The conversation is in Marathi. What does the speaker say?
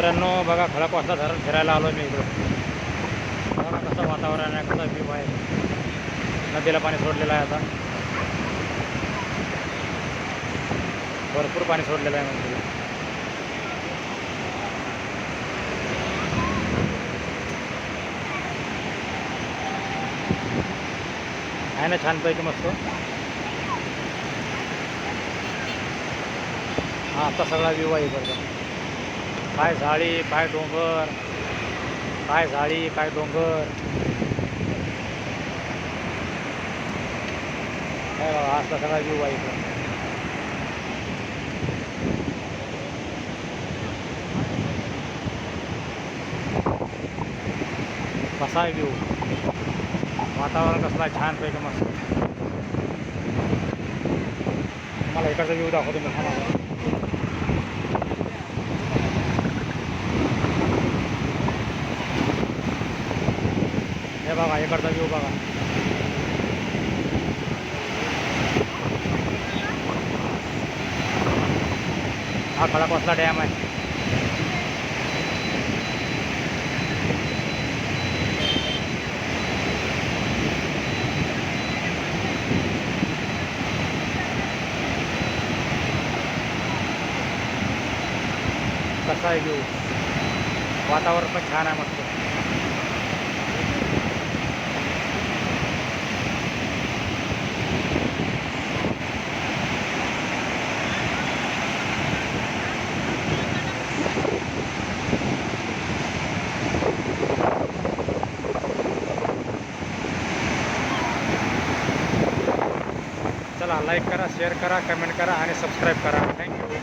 मित्रांनो बघा खडकवासला धरण फिरायला आलो मी इकडं. बघा कसं वातावरण आहे कसं व्ह्यू आहे. नदीला पाणी सोडलेलं आहे आता. भरपूर पाणी सोडलेलं आहे म्हणजे. आहे ना छानपैकी मस्त. हा आता सगळा व्यू आहे इकडचा. काय झाडी काय डोंगर. काय झाडी काय डोंगर. काय बाबा हा सगळा व्ह्यू आहे इकडं. कसा आहे व्ह्यू वातावरण कसला आहे? छानपैकी मस्त. मला इकडचा व्ह्यू दाखवतो मी हे बघा इकडचा व्ह्यू बघा. हा खडकवासला डॅम आहे. कसा आहे व्ह्यू वातावरण पण छान आहे मस्त. चला लाईक करा शेअर करा कमेंट करा आणि सबस्क्राईब करा. थँक्यू